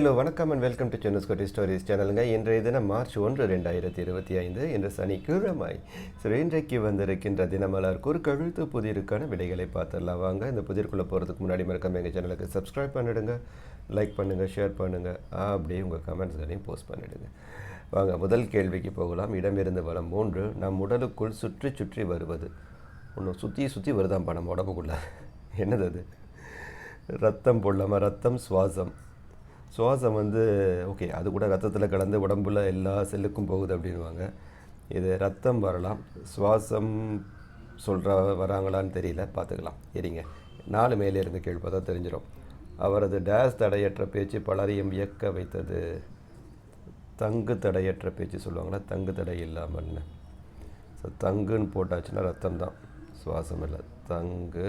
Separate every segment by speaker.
Speaker 1: Hello வணக்கம் and welcome to சென்னஸ்கோட்டி stories சேனலுங்க இன்றைய தினம் மார்ச் ஒன்று ரெண்டாயிரத்தி இருபத்தி ஐந்து இன்று சனிக்கிழமை சரி இன்றைக்கு வந்திருக்கின்ற தினமலர் குறுக்கழுத்து புதிருக்கான விடைகளை பார்த்துடலாம். வாங்க இந்த புதிருக்குள்ளே போகிறதுக்கு முன்னாடி மறக்காம எங்கள் சேனலுக்கு சப்ஸ்கிரைப் பண்ணிடுங்க லைக் பண்ணுங்கள் ஷேர் பண்ணுங்கள் அப்படியே உங்கள் கமெண்ட்ஸ்களையும் போஸ்ட் பண்ணிவிடுங்க வாங்க முதல் கேள்விக்கு போகலாம். இடமிருந்து வளம் மூன்று நம் உடலுக்குள் சுற்றி சுற்றி வருவது. ஒன்று சுற்றி சுற்றி வருதான் பணம் உடம்புக்குள்ளே. என்னது அது? ரத்தம் பொல்லாமல் ரத்தம் சுவாசம். சுவாசம் வந்து ஓகே அது கூட ரத்தத்தில் கலந்து உடம்புல எல்லா செல்லுக்கும் போகுது அப்படின்வாங்க இது ரத்தம் வரலாம். சுவாசம் சொல்கிற வராங்களான்னு தெரியல. பார்த்துக்கலாம். சரிங்க நாலு மேலே இருந்து கேள்வி பார்த்தா தெரிஞ்சிடும் அவரது டேஸ் தடையற்ற பேச்சு பலரையும் வியக்க வைத்தது. தங்கு தடையற்ற பேச்சு சொல்லுவாங்களா தங்கு தடை இல்லாமல்னு. ஸோ தங்குன்னு போட்டாச்சுன்னா ரத்தம் தான் சுவாசம் இல்லை. தங்கு.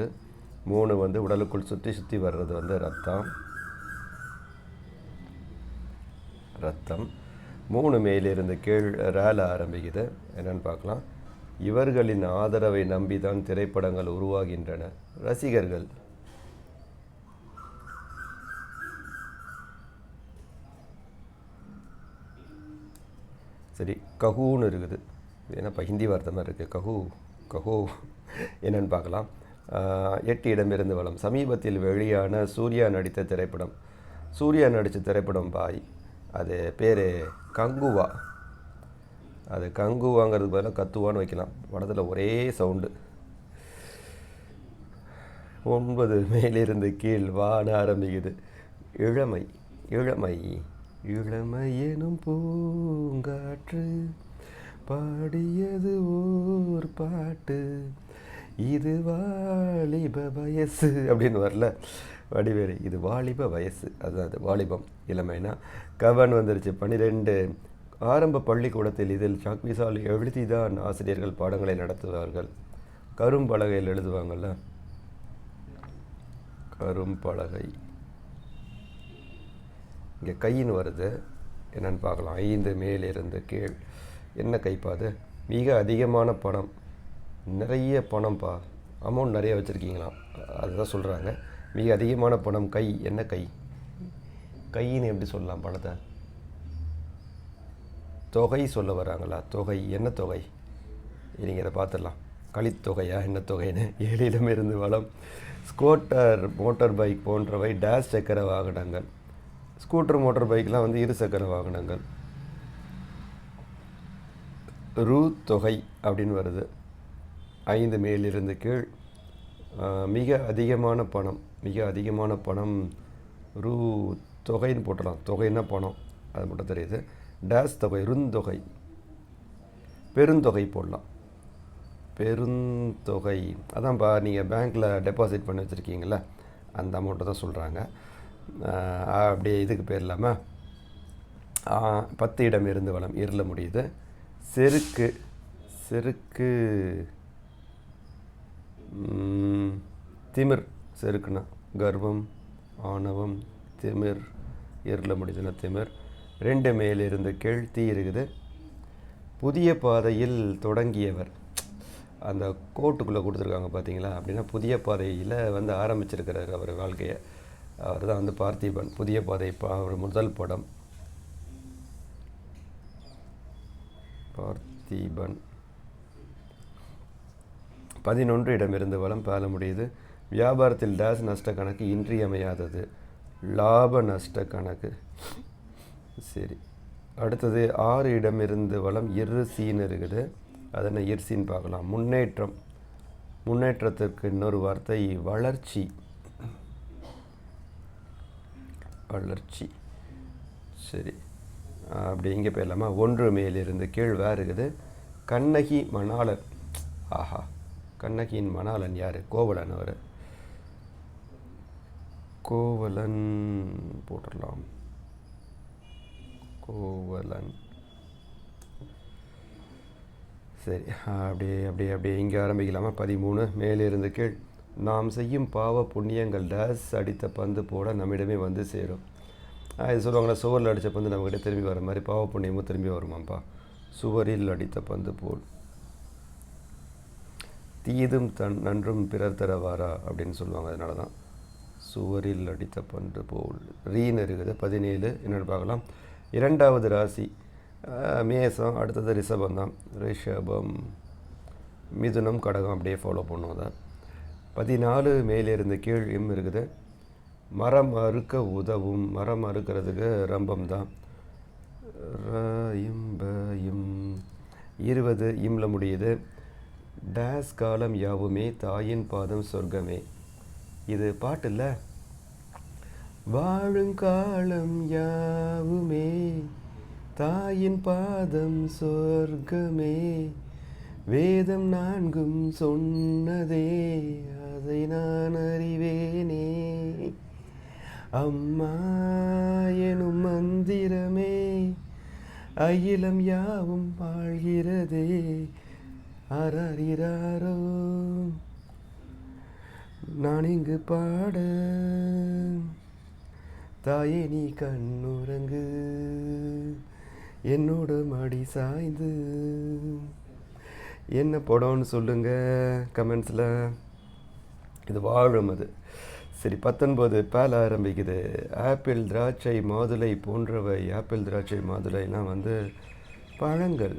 Speaker 1: மூணு வந்து உடலுக்குள் சுற்றி சுற்றி வர்றது வந்து ரத்தம். ரத்தம். மூணு மேலிருந்து கீழ் ரேல ஆரம்பிக்குது. என்னென்னு பார்க்கலாம். இவர்களின் ஆதரவை நம்பி தான் திரைப்படங்கள் உருவாகின்றன. ரசிகர்கள். சரி கஹூன்னு இருக்குது. ஏன்னா இப்போ ஹிந்தி வார்த்தை மாதிரி இருக்குது கஹூ கஹூ என்னென்னு பார்க்கலாம். எட்டு இடமிருந்து வளம் சமீபத்தில் வெளியான சூர்யா நடித்த திரைப்படம். சூர்யா நடித்த திரைப்படம் பாய். அது பேர் கங்குவா. அது கங்குவாங்கிறது பதிலாக கத்துவான்னு வைக்கலாம். படத்தில் ஒரே சவுண்டு. ஒன்பது மேலிருந்து கீழ் வான ஆரம்பிக்குது. இளமை இளமை இளமை எனும் பூங்காற்று பாடியது ஓர் பாட்டு. இது வாலிப வயசு அப்படின்னு வரல. வடிவேறு இது வாலிப வயசு. அதுதான் அது வாலிபம் இளமைனா கவன் வந்துருச்சு. பன்னிரெண்டு ஆரம்ப பள்ளிக்கூடத்தில் இதில் சாக்பீசால் எழுதி தான் ஆசிரியர்கள் பாடங்களை நடத்துவார்கள். கரும்பலகையில் எழுதுவாங்கள்ல கரும்பலகை இங்கே கையின் வருது. என்னென்னு பார்க்கலாம். ஐந்து மேலிருந்து கீழ். என்ன கைப்பாது மிக அதிகமான பணம். நிறைய பணம்ப்பா அமௌண்ட் நிறைய வச்சுருக்கீங்களாம். அதுதான் சொல்கிறாங்க மிக அதிகமான பணம் கை. என்ன கை? கைன்னு எப்படி சொல்லலாம் பணத்தை? தொகை சொல்ல வராங்களா தொகை. என்ன தொகை? நீங்கள் இதை பார்த்துடலாம். களித்தொகையா என்ன தொகைன்னு? ஏழிடமிருந்து வளம். ஸ்கூட்டர் மோட்டார் பைக் போன்றவை டேஷ் சக்கர வாகனங்கள். ஸ்கூட்டர் மோட்டார் பைக்லாம் வந்து இரு சக்கர வாகனங்கள். ரூ தொகை அப்படின்னு வருது. ஐந்து மேலிருந்து கீழ் மிக அதிகமான பணம் மிக அதிகமான பணம் ரூ தொகைன்னு போட்டலாம் தொகைன்னா பணம் அது மட்டும் தெரியுது. டேஸ் தொகை ருந்தொகை பெருந்தொகை போடலாம். பெருந்தொகை அதான்ப்பா நீங்கள் பேங்க்கில் டெபாசிட் பண்ணி வச்சுருக்கீங்கள அந்த அமௌண்ட்டை தான் சொல்கிறாங்க அப்படியே இதுக்கு பேர் இல்லாமல் பத்து இடம் இருந்து வளம் இருள முடியுது. செருக்கு செருக்கு திமிர் செருக்குனா கர்வம் ஆணவம் திமிர் இருள முடியுதுன்னா திமிர். ரெண்டு மேலிருந்து கீழ் இருக்குது. புதிய பாதையில் தொடங்கியவர். அந்த கோட்டுக்குள்ளே கொடுத்துருக்காங்க பார்த்தீங்களா அப்படின்னா புதிய பாதையில் வந்து ஆரம்பிச்சிருக்கிறார் அவர் வாழ்க்கையை. அவர் தான் வந்து பார்த்திபன். புதிய பாதை பா- அவர் முதல் படம். பார்த்திபன். பதினொன்று இடமிருந்து வளம் பேல முடியுது. வியாபாரத்தில் டேஸ் நஷ்ட கணக்கு இன்றியமையாதது. லாப நஷ்ட கணக்கு. சரி. அடுத்தது ஆறு இடமிருந்து வளம் இரு சீன் இருக்குது. அதனை இர்சின்னு பார்க்கலாம். முன்னேற்றம். முன்னேற்றத்திற்கு இன்னொரு வார்த்தை வளர்ச்சி. வளர்ச்சி. சரி. அப்படி இங்கே போயிடலாமா? ஒன்று மேலிருந்து கீழ் வேறு இருக்குது. கண்ணகி மணாளன். ஆஹா. கண்ணகியின் மணாளன் யார்? கோவலன் அவர். கோவலன் போட்டுடலாம். கோவலன். சரி அப்படியே அப்படியே அப்படியே இங்கே ஆரம்பிக்கலாமா? பதிமூணு மேலிருந்து கீழ். நாம் செய்யும் பாவ புண்ணியங்கள் டேஸ் அடித்த பந்து போட நம்மிடமே வந்து சேரும். இது சொல்லுவாங்களா சுவரில் அடித்த பந்து நம்மக்கிட்ட திரும்பி வர மாதிரி பாவ புண்ணியமும் திரும்பி வருமாப்பா சுவரில் அடித்த பந்து போல். தீதும் தன் நன்றும் பிறர் தரவாரா அப்படின்னு சொல்லுவாங்க அதனால தான் சுவரில் அடித்த பன்று போல். ரீன்னு இருக்குது பதினேழு. என்னென்னு பார்க்கலாம். இரண்டாவது ராசி. மேசம். அடுத்தது ரிஷபம் தான். ரிஷபம். மிதுனம் கடகம் அப்படியே ஃபாலோ பண்ணுவோம் தான். பதினாலு மேலே கீழ் கீழும் இருக்குது. மரம் அறுக்க உதவும். மரம் அறுக்கிறதுக்கு ரம்பம் தான். இம். இருபது. இம்ல முடியுது. டேஸ் காலம் யாவுமே தாயின் பாதம் சொர்க்கமே. இது பாட்டு இல்ல? வாழுங்காலம் யாவுமே தாயின் பாதம் சொர்க்கமே வேதம் நான்கும் சொன்னதே அதை நான் அறிவேனே. அம்மா எனும் மந்திரமே அகிலம் யாவும் வாழ்கிறதே அரறிறாரோ நான் இங்கு பாட. தாயே நீ கண்ணுறங்கு. என்னோட மடி சாய்ந்து. என்ன படம்னு சொல்லுங்க கமெண்ட்ஸில். இது வாழும் அது. சரி பத்தொன்பது பேல ஆரம்பிக்குது. ஆப்பிள் திராட்சை மாதுளை போன்றவை ஆப்பிள் திராட்சை மாதுளைலாம் வந்து பழங்கள்.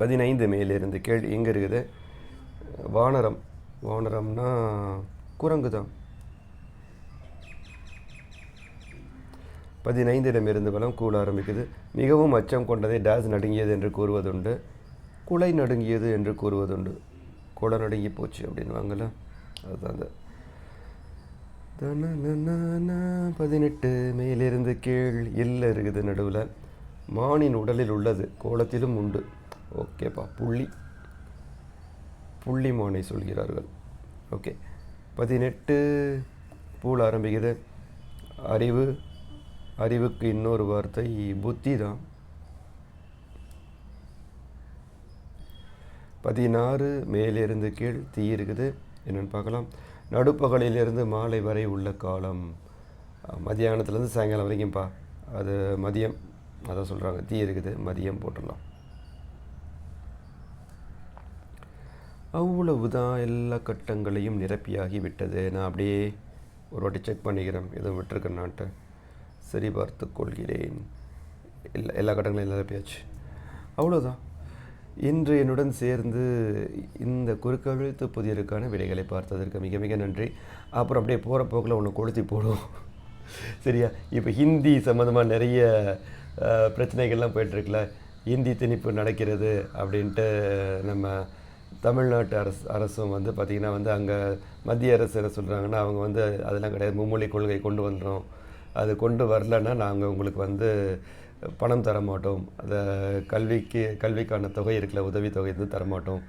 Speaker 1: பதினைந்து மேலிருந்து கேள்வி எங்கே இருக்குது? வானரம். வானரம்னா குரங்கு தான் பதினைந்திடமிருந்து பலம் கூட ஆரம்பிக்குது. மிகவும் அச்சம் கொண்டதை டேஸ் நடுங்கியது என்று கூறுவதுண்டு. குலை நடுங்கியது என்று கூறுவதுண்டு. குலை நடுங்கி போச்சு அப்படின்வாங்கல்ல அதுதான் அந்த பதினெட்டு மேலிருந்து கீழ் இல்ல இருக்குது நடுவில். மானின் உடலில் உள்ளது. கோலத்திலும் உண்டு. ஓகேப்பா புள்ளி. புள்ளி மானை சொல்கிறார்கள். ஓகே பதினெட்டு. பூல் ஆரம்பிக்குது. அறிவு. அறிவுக்கு இன்னொரு வார்த்தை புத்தி தான். பதினாறு மேலிருந்து கீழ் தீ இருக்குது. என்னென்னு பார்க்கலாம். நடுப்பகலிலிருந்து மாலை வரை உள்ள காலம். மதியானத்துலேருந்து சாயங்காலம் வரைக்கும்ப்பா. அது மதியம். அதான் சொல்கிறாங்க தீ இருக்குது. மதியம் போட்டுடலாம். அவ்வளவுதான் எல்லா கட்டங்களையும் நிரப்பியாகி விட்டது நான் அப்படியே ஒரு வாட்டி செக் பண்ணிக்கிறேன். எதுவும் விட்டுருக்கேன் நாட்டை சரி பார்த்து கொள்கிறேன். எல்லா எல்லா கட்டங்களையும் நிரப்பியாச்சு. அவ்வளோதான் இன்று என்னுடன் சேர்ந்து இந்த குறுக்கழுத்து புதியருக்கான விடைகளை பார்த்ததற்கு மிக மிக நன்றி. அப்புறம் அப்படியே போகிற போக்கில் ஒன்று கொளுத்தி போடுவோம். சரியா? இப்போ ஹிந்தி சம்மந்தமாக நிறைய பிரச்சனைகள்லாம் போயிட்டுருக்குல ஹிந்தி திணிப்பு நடக்கிறது அப்படின்ட்டு நம்ம தமிழ்நாட்டு அரசு அரசும் வந்து பார்த்திங்கன்னா வந்து அங்கே மத்திய அரசு என்ன சொல்கிறாங்கன்னா அவங்க வந்து அதெல்லாம் கிடையாது மும்மொழி கொள்கை கொண்டு வந்துடும் அது கொண்டு வரலன்னா நாங்கள் உங்களுக்கு வந்து பணம் தர மாட்டோம். அதை கல்விக்கு கல்விக்கான தொகை இருக்குல்ல உதவித்தொகை வந்து தரமாட்டோம்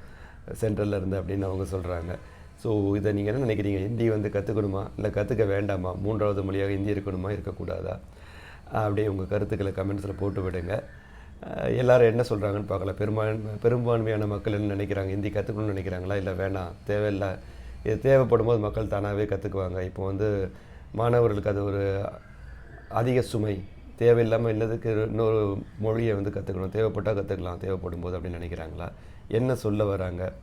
Speaker 1: சென்ட்ரலில் இருந்து அப்படின்னு அவங்க சொல்கிறாங்க ஸோ இதை நீங்கள் என்ன நினைக்கிறீங்க? ஹிந்தி வந்து கற்றுக்கணுமா இல்லை கற்றுக்க வேண்டாமா? மூன்றாவது மொழியாக ஹிந்தி இருக்கணுமா? இருக்கக்கூடாதா? அப்படியே உங்கள் கருத்துக்களை கமெண்ட்ஸில் போட்டு விடுங்க. எல்லாரும் என்ன சொல்கிறாங்கன்னு பார்க்கலாம் பெரும்பான்மை பெரும்பான்மையான மக்கள் என்ன நினைக்கிறாங்க? ஹிந்தி கற்றுக்கணும்னு நினைக்கிறாங்களா? இல்லை வேணாம். தேவையில்லை. இது தேவைப்படும் போது மக்கள் தானாகவே கற்றுக்குவாங்க இப்போ வந்து மாணவர்களுக்கு அது ஒரு அதிக சுமை. தேவையில்லாமல் இல்லதுக்கு இன்னொரு மொழியை வந்து கற்றுக்கணும் தேவைப்பட்டால் கற்றுக்கலாம் தேவைப்படும் போது அப்படின்னு நினைக்கிறாங்களா? என்ன சொல்ல வராங்க?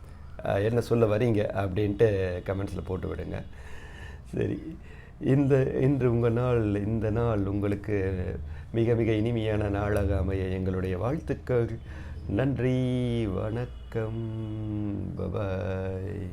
Speaker 1: என்ன சொல்ல வரீங்க? அப்படின்ட்டு கமெண்ட்ஸில் போட்டு விடுங்க. சரி. இந்த இன்று உங்கள் நாள் இந்த நாள் உங்களுக்கு மிக மிக இனிமையான நாளாக அமைய எங்களுடைய வாழ்த்துக்கள். நன்றி வணக்கம். பபாய்